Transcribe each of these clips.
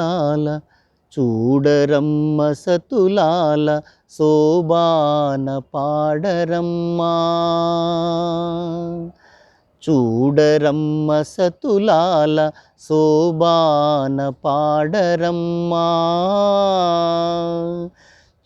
లాల చూడరమ్మ సతులాల శోభాన పాడరమ్మా. చూడరమ్మ సతులాల శోభాన పాడరమ్మా.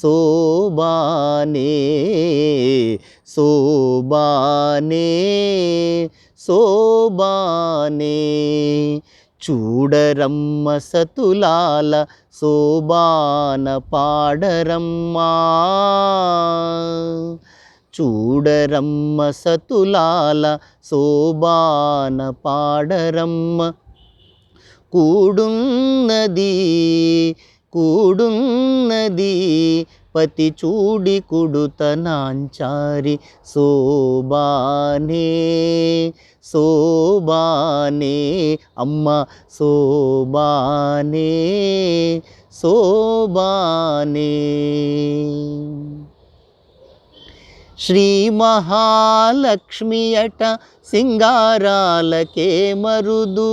శోభానే శోభానే శోభానే చూడరమ్మ సతులాల శోభాన పాడరమ్మా. చూడరమ్మ సతులాల శోభాన పాడరమ్మ. కూడున్నది కూడున్నది పతి చూడి కుడుతనాంచారి శోభానే శోభానే అమ్మ శోభానే శోభానే శ్రీ మహాలక్ష్మి అట సింగారాలకే మరుదు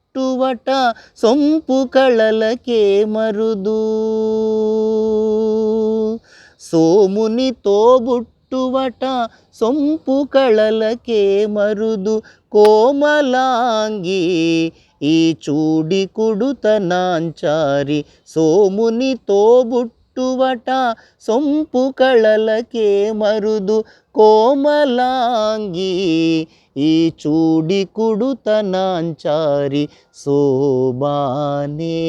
తోబుట్టువట సొంపు కళలకే మరుదు. సోముని తోబుట్టువట సొంపు కళలకే మరుదు. కోమలాంగి ఈ చూడి కుడుతనాంచారి సోముని తోబుట్టు చుట్టువట సొంపు కళలకే మరుదు కోమలాంగి. ఈ చూడి కుడుతనాంచారి శోభానే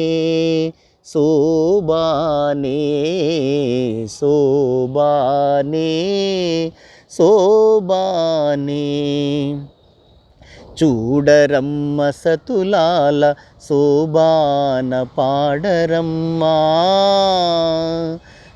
శోభానే శోభానే శోభానే. చూడరమ్మ సతులాల శోభాన పాడరమ్మా.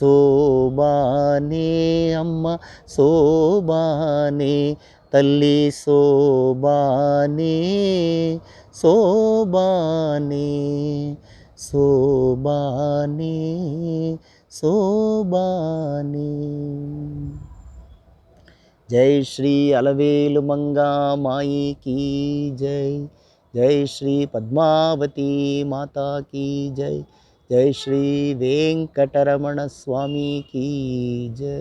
శోభానే అమ్మ శోభానే తల్లి శోభానే శోభానే శోభానే శోభానే జై శ్రీ అలవేలు మంగా మాయి కీ జై. జై శ్రీ పద్మావతి మాతా కీ జై. జై శ్రీ వెంకటరమణ స్వామి కీ జై